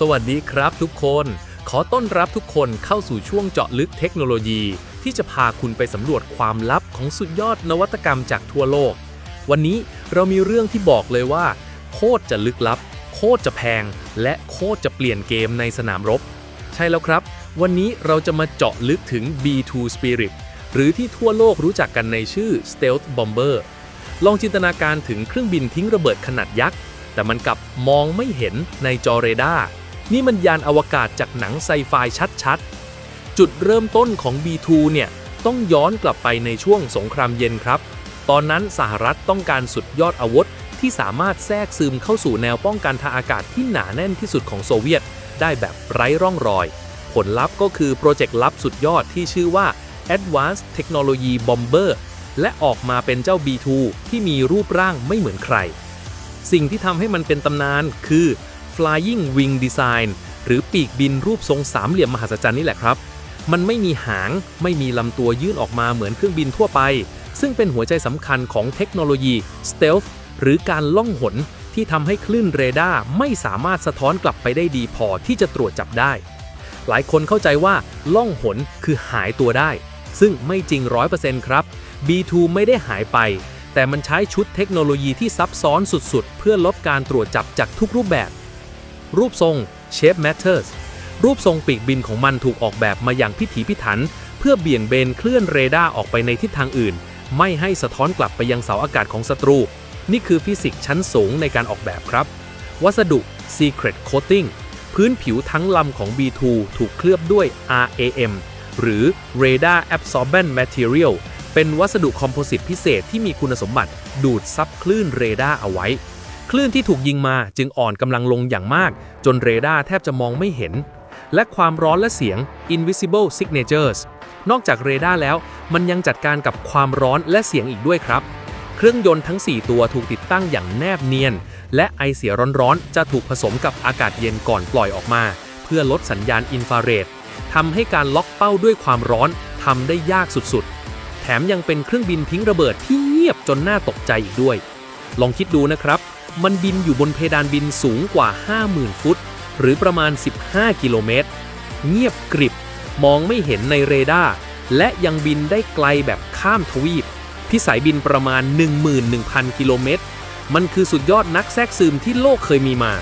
สวัสดีครับทุกคน ขอต้อนรับทุกคนเข้าสู่ช่วงเจาะลึกเทคโนโลยี ที่จะพาคุณไปสำรวจความลับของสุดยอดนวัตกรรมจากทั่วโลก วันนี้เรามีเรื่องที่บอกเลยว่า โคตรจะลึกลับ โคตรจะแพง และโคตรจะเปลี่ยนเกมในสนามรบ ใช่แล้วครับ วันนี้เราจะมาเจาะลึกถึง B2 Spirit หรือที่ทั่วโลกรู้จักกันในชื่อ Stealth Bomber ลองจินตนาการถึงเครื่องบินทิ้งระเบิดขนาดยักษ์แต่มันกลับมองไม่เห็นในจอเรดาร์ นี่มันยานอวกาศจากหนังไซไฟชัดๆ จุดเริ่มต้นของ B2 เนี่ยต้องย้อนกลับไปในช่วงสงครามเย็นครับ ตอนนั้นสหรัฐต้องการสุดยอดอาวุธที่สามารถแทรกซึมเข้าสู่แนวป้องกันทางอากาศที่หนาแน่นที่สุดของโซเวียต ได้แบบไร้ร่องรอย ผลลัพธ์ก็คือโปรเจกต์ลับสุดยอดที่ชื่อว่า Advanced Technology Bomber และออกมาเป็นเจ้า B2 ที่มีรูปร่างไม่เหมือนใคร สิ่งที่ทำให้มันเป็นตำนานคือ Flying Wing Design หรือปีกบินรูปทรงสามเหลี่ยมมหัศจรรย์นี่แหละครับ มันไม่มีหาง ไม่มีลำตัวยื่นออกมาเหมือนเครื่องบินทั่วไป ซึ่งเป็นหัวใจสำคัญของเทคโนโลยี Stealth หรือการล่องหนที่ทำให้คลื่นเรดาร์ไม่สามารถสะท้อนกลับไปได้ดีพอที่จะตรวจจับได้ หลายคนเข้าใจว่าล่องหนคือหายตัวได้ ซึ่งไม่จริง 100%ครับ B2 ไม่ได้หายไป แต่มันใช้ชุดเทคโนโลยีที่ซับซ้อนสุดๆ เพื่อลดการตรวจจับจากทุกรูปแบบ รูปทรง Shape Matters รูปทรงปีกบินของมันถูกออกแบบมาอย่างพิถีพิถัน เพื่อเบี่ยงเบนเคลื่อนเรดาร์ออกไปในทิศทางอื่น ไม่ให้สะท้อนกลับไปยังเสาอากาศของศัตรู นี่คือฟิสิกส์ชั้นสูงในการออกแบบครับ วัสดุ Secret Coating พื้นผิวทั้งลำของ B2 ถูกเคลือบด้วย RAM หรือ Radar Absorbent Material เป็นวัสดุคอมโพสิตพิเศษที่มีคุณสมบัติดูดซับคลื่นเรดาร์เอาไว้ คลื่นที่ถูกยิงมาจึงอ่อนกำลังลงอย่างมาก จนเรดาร์แทบจะมองไม่เห็น และความร้อนและเสียง invisible signatures นอกจากเรดาร์แล้ว มันยังจัดการกับความร้อนและเสียงอีกด้วยครับ เครื่องยนต์ทั้ง 4 ตัวถูกติดตั้งอย่างแนบเนียน และไอเสียร้อนๆ จะถูกผสมกับอากาศเย็นก่อนปล่อยออกมา เพื่อลดสัญญาณอินฟราเรดทำให้การล็อกเป้าด้วยความร้อนทำได้ยากสุดๆ แถมยังเป็นเครื่องบินทิ้งระเบิดที่เงียบจนน่าตกใจอีกด้วย ลองคิดดูนะครับ มันบินอยู่บนเพดานบินสูงกว่า 50,000 ฟุต หรือประมาณ 15 กิโลเมตร เงียบกริบ มองไม่เห็นในเรดาร์ และยังบินได้ไกลแบบข้ามทวีป พิสัยบินประมาณ 11,000 กิโลเมตร มันคือสุดยอดนักแทรกซึมที่โลกเคยมีมา